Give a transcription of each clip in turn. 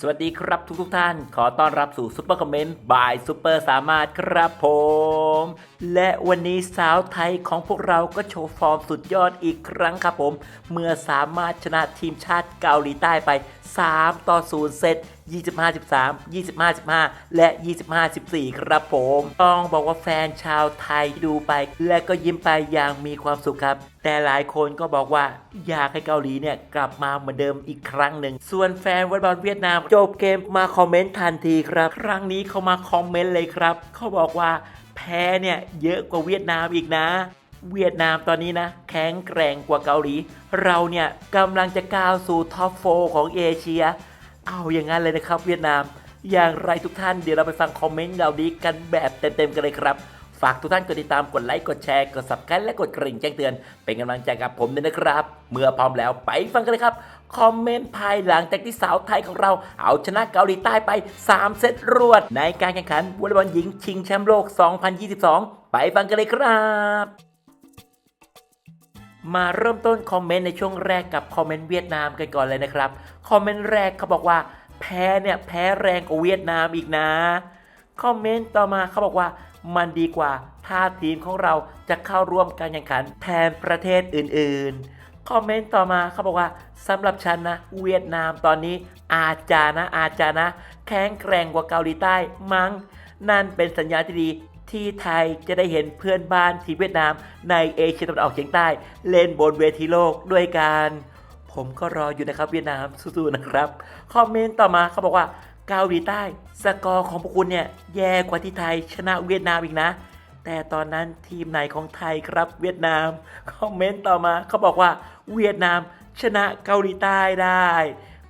สวัสดีครับทุกทุกท่าน ขอต้อนรับสู่ซุปเปอร์คอมเมนต์บายซุปเปอร์สามารถครับผมและวันนี้สาวไทยของพวกเราก็โชว์ฟอร์มสุดยอดอีกครั้งครับผม เมื่อสามารถชนะทีมชาติเกาหลีใต้ไป 3 ต่อ 0 เซต25-13 25-15 และ 25-14 ครับผม ต้องบอกว่าแฟนชาวไทยดูไป และก็ยิ้มไปอย่างมีความสุขครับ แต่หลายคนก็บอกว่าอยากให้เกาหลีเนี่ย กลับมาเหมือนเดิมอีกครั้งหนึ่ง ส่วนแฟนวอลเลย์บอลเวียดนาม จบเกมมาคอมเมนต์ทันทีครับ ครั้งนี้เขามาคอมเมนต์เลยครับ เขาบอกว่า แพ้เนี่ยเยอะกว่าเวียดนามอีกนะ เวียดนามตอนนี้นะ แข็งแกร่งกว่าเกาหลี เราเนี่ยกำลังจะก้าวสู่ท็อปโฟของเอเชีย เอาอย่างนั้นเลยนะครับเวียดนาม อย่างไรทุกท่านเดี๋ยวเราไปฟังคอมเมนต์เหล่านี้กันแบบเต็มๆกันเลยครับ ฝากทุกท่านกดติดตามกดไลค์กดแชร์กด subscribe และกดกระดิ่งแจ้งเตือน เป็นกำลังใจกับผมด้วยนะครับ เมื่อพร้อมแล้วไปฟังกันเลยครับ คอมเมนต์ภายหลังจากที่สาวไทยของเราเอาชนะเกาหลีใต้ไป 3 เซตรวด ในการแข่งขันวอลเลย์บอลหญิงชิงแชมป์โลก 2022 ไปฟังกันเลยครับมาเริ่มต้นคอมเมนต์ในช่วงแรกกับคอมเมนต์เวียดนามกันก่อนเลยนะครับ คอมเมนต์แรกเขาบอกว่าแพ้เนี่ยแพ้แรงกว่าเวียดนามอีกนะ คอมเมนต์ต่อมาเขาบอกว่ามันดีกว่าถ้าทีมของเราจะเข้าร่วมการแข่งขันแทนประเทศอื่นๆ คอมเมนต์ต่อมาเขาบอกว่าสำหรับฉันนะ เวียดนามตอนนี้ อาจจะนะ อาจจะนะ แข็งแกร่งกว่าเกาหลีใต้มั้ง นั่นเป็นสัญญาณที่ดีที่ไทยจะได้เห็นเพื่อนบ้านทีเวียดนามในเอเชียตะวันออกเฉียงใต้ เล่นบนเวทีโลกด้วยกัน ผมก็รออยู่นะครับเวียดนามสู้ๆนะครับ คอมเมนต์ต่อมาเขาบอกว่าเกาหลีใต้ สกอร์ของพวกคุณเนี่ยแย่กว่าที่ไทยชนะเวียดนามอีกนะแต่ตอนนั้นทีมไหนของไทยครับเวียดนาม คอมเมนต์ต่อมาเขาบอกว่า เวียดนามชนะเกาหลีใต้ได้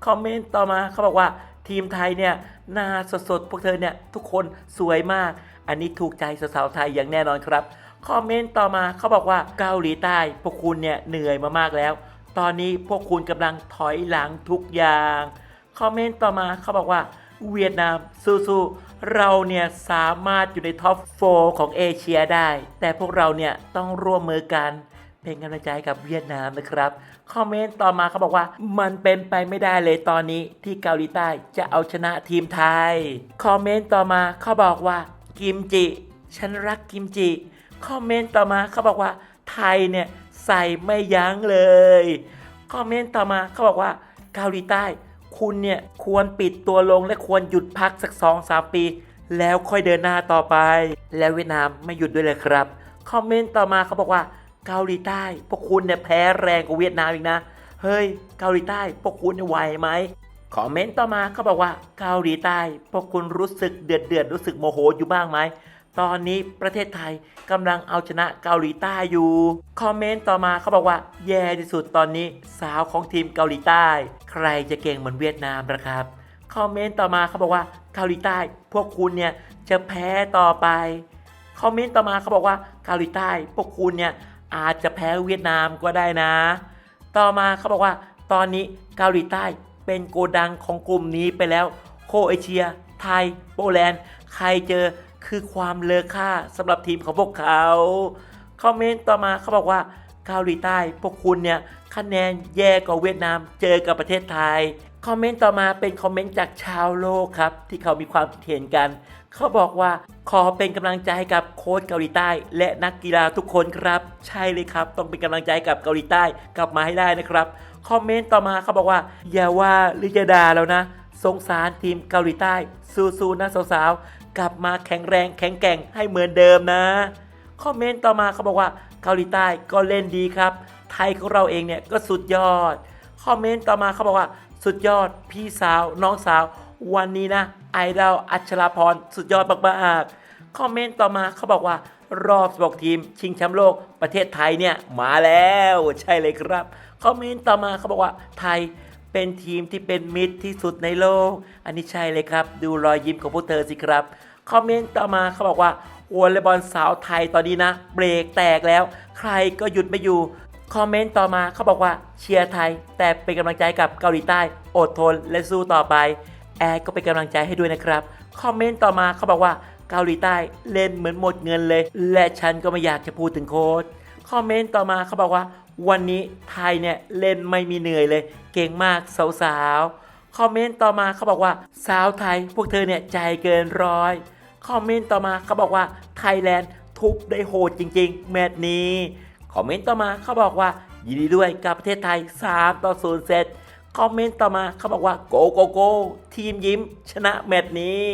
คอมเมนต์ต่อมาเขาบอกว่าทีมไทยเนี่ยหน้าสดๆ พวกเธอเนี่ยทุกคนสวยมาก อันนี้ถูกใจสาวๆไทยอย่างแน่นอนครับ คอมเมนต์ต่อมาเขาบอกว่าเกาหลีใต้พวกคุณเนี่ยเหนื่อยมามากแล้ว ตอนนี้พวกคุณกำลังถอยหลังทุกอย่าง คอมเมนต์ต่อมาเขาบอกว่าเวียดนามสู้ๆเราเนี่ยสามารถอยู่ในท็อปโฟของเอเชียได้ แต่พวกเราเนี่ยต้องร่วมมือกัน เป็นกำลังใจกับเวียดนามนะครับ คอมเมนต์ต่อมาเขาบอกว่า มันเป็นไปไม่ได้เลยตอนนี้ที่เกาหลีใต้จะเอาชนะทีมไทย คอมเมนต์ต่อมาเขาบอกว่ากิมจิ ฉันรักกิมจิ คอมเมนต์ต่อมาเขาบอกว่า ไทยเนี่ยใส่ไม่ยั้งเลย คอมเมนต์ต่อมาเขาบอกว่าเกาหลีใต้ คุณเนี่ยควรปิดตัวลงและควรหยุดพักสัก2-3ปี แล้วค่อยเดินหน้าต่อไป แล้วเวียดนามไม่หยุดด้วยเลยครับ คอมเมนต์ต่อมาเขาบอกว่า เกาหลีใต้พวกคุณเนี่ยแพ้แรงกว่าเวียดนามอีกนะ เฮ้ย เกาหลีใต้พวกคุณเนี่ยไหวไหมคอมเมนต์ต่อมาเขาบอกว่าเกาหลีใต้พวกคุณรู้สึกเดือดเดือดรู้สึกโมโหอยู่บ้างไหมตอนนี้ประเทศไทยกำลังเอาชนะเกาหลีใต้อยู่ คอมเมนต์ต่อมาเขาบอกว่า แย่ที่สุดตอนนี้สาวของทีมเกาหลีใต้ ใครจะเก่งเหมือนเวียดนามนะครับ คอมเมนต์ต่อมาเขาบอกว่าเกาหลีใต้ พวกคุณเนี่ยจะแพ้ต่อไป คอมเมนต์ต่อมาเขาบอกว่าเกาหลีใต้ พวกคุณเนี่ย อาจจะแพ้เวียดนามก็ได้นะ ต่อมาเขาบอกว่า ตอนนี้เกาหลีใต้เป็นโกดังของกลุ่มนี้ไปแล้ว โคเอเชีย ไทย โปแลนด์ ใครเจอคือความเลอค่าสำหรับทีมของพวกเขา คอมเมนต์ต่อมาเขาบอกว่าเกาหลีใต้พวกคุณเนี่ยคะแนนแย่กว่าเวียดนามเจอกับประเทศไทย คอมเมนต์ต่อมาเป็นคอมเมนต์จากชาวโลกครับ ที่เขามีความคิดเห็นกัน เขาบอกว่าขอเป็นกำลังใจให้กับโค้ชเกาหลีใต้ และนักกีฬาทุกคนครับ ใช่เลยครับ ต้องเป็นกำลังใจกับเกาหลีใต้กลับมาให้ได้นะครับคอมเมนต์ต่อมาเขาบอกว่าอย่าว่าหรือจะด่าแล้วนะ สงสารทีมเกาหลีใต้สู้ๆนะสาวๆกลับมาแข็งแรงแข็งแกร่งให้เหมือนเดิมนะคอมเมนต์ต่อมาเขาบอกว่าเกาหลีใต้ก็เล่นดีครับ ไทยของเราเองเนี่ยก็สุดยอดคอมเมนต์ต่อมาเขาบอกว่า สุดยอดพี่สาวน้องสาว วันนี้นะไอดอลอัชราพรสุดยอดมากๆคอมเมนต์ต่อมาเขาบอกว่ารอบ16ทีม ชิงแชมป์โลกประเทศไทยเนี่ย มาแล้วใช่เลยครับ คอมเมนต์ต่อมาเขาบอกว่าไทยเป็นทีมที่เป็นมิตรที่สุดในโลก อันนี้ใช่เลยครับ ดูรอยยิ้มของพวกเธอสิครับ คอมเมนต์ต่อมาเขาบอกว่าวอลเลย์บอลสาวไทยตอนนี้นะ เบรกแตกแล้ว ใครก็หยุดไม่อยู่ คอมเมนต์ต่อมาเขาบอกว่าเชียร์ไทย แต่เป็นกำลังใจกับเกาหลีใต้อดทนและสู้ต่อไป แอร์ก็เป็นกำลังใจให้ด้วยนะครับ คอมเมนต์ต่อมาเขาบอกว่าเกาหลีใต้เล่นเหมือนหมดเงินเลย และฉันก็ไม่อยากจะพูดถึงโค้ชคอมเมนต์ต่อมาเขาบอกว่า วันนี้ไทยเนี่ยเล่นไม่มีเหนื่อยเลย เก่งมากสาวๆคอมเมนต์ต่อมาเขาบอกว่าสาวไทย พวกเธอเนี่ยใจเกินร้อยคอมเมนต์ต่อมาเขาบอกว่าไทยแลนด์ทุบได้โหดจริง ๆ แมตช์นี้ คอมเมนต์ต่อมาเขาบอกว่า ยินดีด้วยกับประเทศไทย 3 ต่อ 0 เซตคอมเมนต์ต่อมาเขาบอกว่าโกโกโกทีมยิ้ม ชนะแมตช์นี้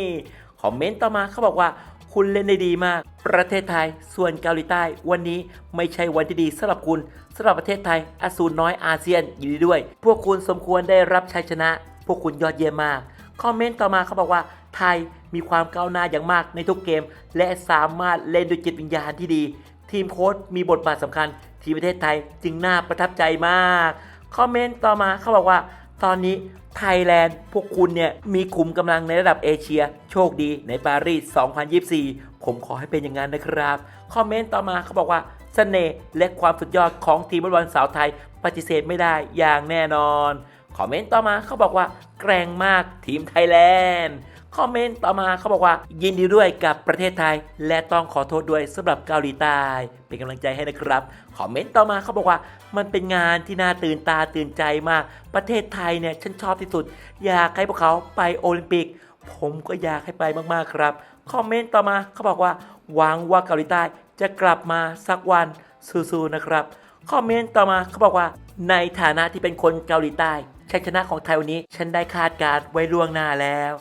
คอมเมนต์ต่อมาเขาบอกว่า คุณเล่นได้ดีมาก ประเทศไทยส่วนเกาหลีใต้ วันนี้ไม่ใช่วันที่ดีสำหรับคุณสำหรับประเทศไทยอสูรน้อยอาเซียนยินดีด้วย พวกคุณสมควรได้รับชัยชนะ พวกคุณยอดเยี่ยมมากคอมเมนต์ต่อมาเขาบอกว่าไทยมีความก้าวหน้าอย่างมากในทุกเกม และสามารถเล่นด้วยจิตวิญญาณที่ดี ทีมโค้ชมีบทบาทสำคัญที่ประเทศไทยจึงน่าประทับใจมาก คอมเมนต์ต่อมาเขาบอกว่า ตอนนี้ไทยแลนด์พวกคุณเนี่ยมีขุมกำลังในระดับเอเชีย โชคดีในปารีส 2024 ผมขอให้เป็นอย่างนั้นนะครับ คอมเมนต์ต่อมาเขาบอกว่าเสน่ห์และความสุดยอดของทีมบอลสาวไทยปฏิเสธไม่ได้อย่างแน่นอน คอมเมนต์ต่อมาเขาบอกว่า แกร่งมากทีมไทยแลนด์ คอมเมนต์ต่อมาเขาบอกว่า ยินดีด้วยกับประเทศไทย และต้องขอโทษด้วยสำหรับเกาหลีใต้ เป็นกำลังใจให้นะครับคอมเมนต์ต่อมาเขาบอกว่า มันเป็นงานที่น่าตื่นตาตื่นใจมาก ประเทศไทยเนี่ยฉันชอบที่สุด อยากให้พวกเขาไปโอลิมปิก ผมก็อยากให้ไปมากๆครับคอมเมนต์ต่อมาเขาบอกว่าหวังว่าเกาหลีใต้จะกลับมาสักวันสู้ๆนะครับคอมเมนต์ต่อมาเขาบอกว่า ในฐานะที่เป็นคนเกาหลีใต้ชัยชนะของไทยวันนี้ ฉันได้คาดการณ์ไว้ล่วงหน้าแล้ว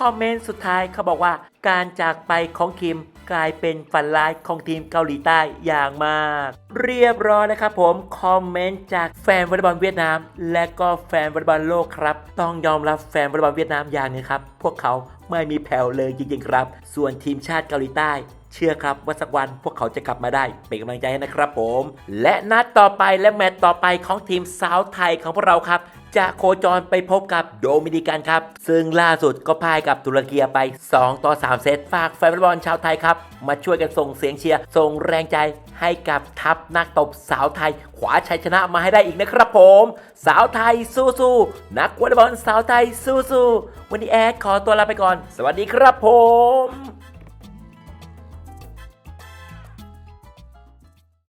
คอมเมนต์สุดท้ายเขาบอกว่า การจากไปของคิมกลายเป็นฝันร้ายของทีมเกาหลีใต้อย่างมาก เรียบร้อยนะครับผมคอมเมนต์จากแฟนวอลเลย์บอลเวียดนาม และก็แฟนวอลเลย์บอลโลกครับ ต้องยอมรับแฟนวอลเลย์บอลเวียดนามอย่างนึงครับ พวกเขาไม่มีแผ่วเลยจริงๆครับ ส่วนทีมชาติเกาหลีใต้ เชื่อครับว่าสักวันพวกเขาจะกลับมาได้ เป็นกำลังใจให้นะครับผม และนัดต่อไปและแมตต์ต่อไปของทีมสาวไทยของพวกเราครับ จะโคจรไปพบกับโดมินิกันครับ ซึ่งล่าสุดก็พ่ายกับตุรกีไป 2 ต่อ 3 เซต ฝากแฟนบอลชาวไทยครับ มาช่วยกันส่งเสียงเชียร์ ส่งแรงใจให้กับทัพนักตบสาวไทย ขวาชัยชนะมาให้ได้อีกนะครับผม สาวไทยสู้ๆนักวอลเลย์บอลสาวไทยสู้ๆวันนี้แอดขอตัวลาไปก่อน สวัสดีครับผม